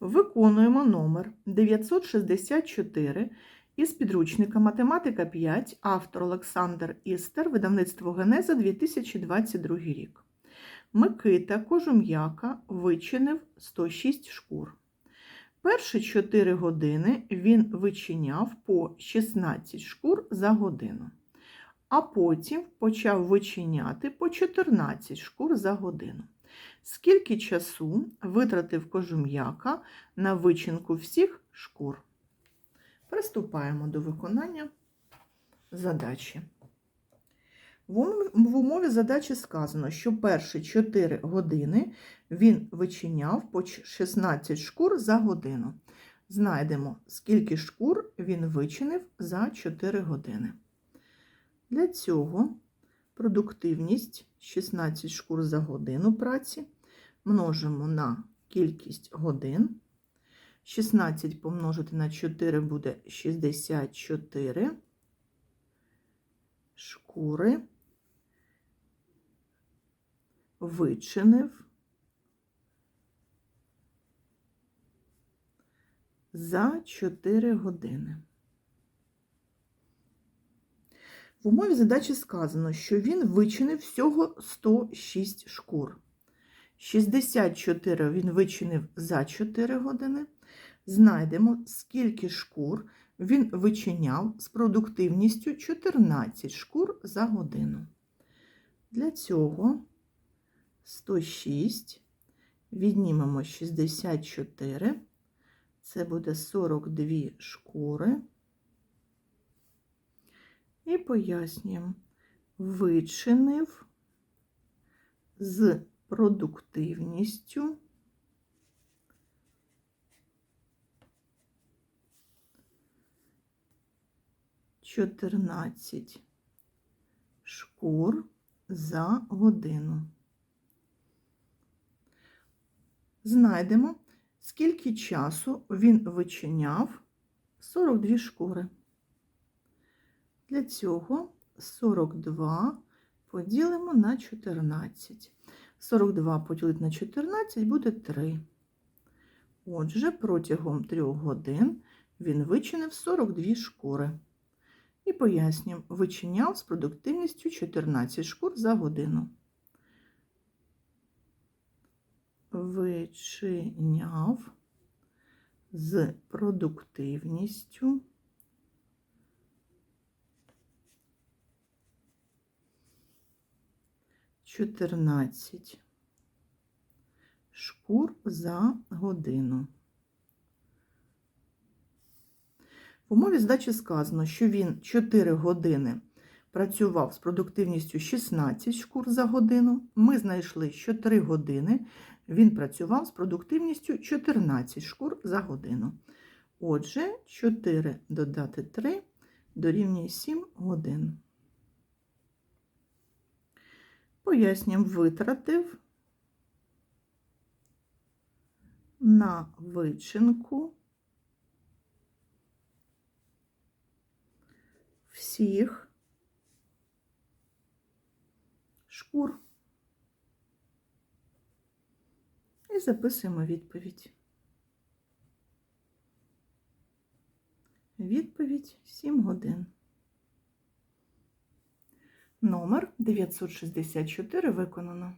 Виконуємо номер 964 із підручника Математика 5, автор Олександр Істер, видавництво Генеза 2022 рік. Микита Кожум'яка вичинив 106 шкур. Перші 4 години він вичиняв по 16 шкур за годину, а потім почав вичиняти по 14 шкур за годину. Скільки часу витратив кожум'яка на вичинку всіх шкур? Приступаємо до виконання задачі. В умові- задачі сказано, що перші 4 години він вичиняв по 16 шкур за годину. Знайдемо, скільки шкур він вичинив за 4 години. Для цього продуктивність 16 шкур за годину праці множимо на кількість годин. 16 помножити на 4 буде 64 шкури. Вичинив за 4 години. В умові задачі сказано, що він вичинив всього 106 шкур. 64 він вичинив за 4 години. Знайдемо, скільки шкур він вичиняв з продуктивністю 14 шкур за годину. Для цього 106 віднімемо 64, це буде 42 шкури. І пояснюємо, вичинив з продуктивністю чотирнадцять шкур за годину. Знайдемо, скільки часу він вичиняв 42 шкури. Для цього 42 поділимо на 14. 42 поділити на 14 буде 3. Отже, протягом 3 годин він вичинив 42 шкури. І пояснюємо, вичиняв з продуктивністю 14 шкур за годину. Вичиняв з продуктивністю чотирнадцять шкур за годину. В умові здачі сказано, що він 4 години працював з продуктивністю 16 шкур за годину. Ми знайшли, що 3 години він працював з продуктивністю 14 шкур за годину. Отже, 4 додати 3 дорівнює 7 годин. Пояснюємо, витратив на вичинку всіх шкур. І записуємо відповідь. Відповідь 7 годин. Номер 964 виконано.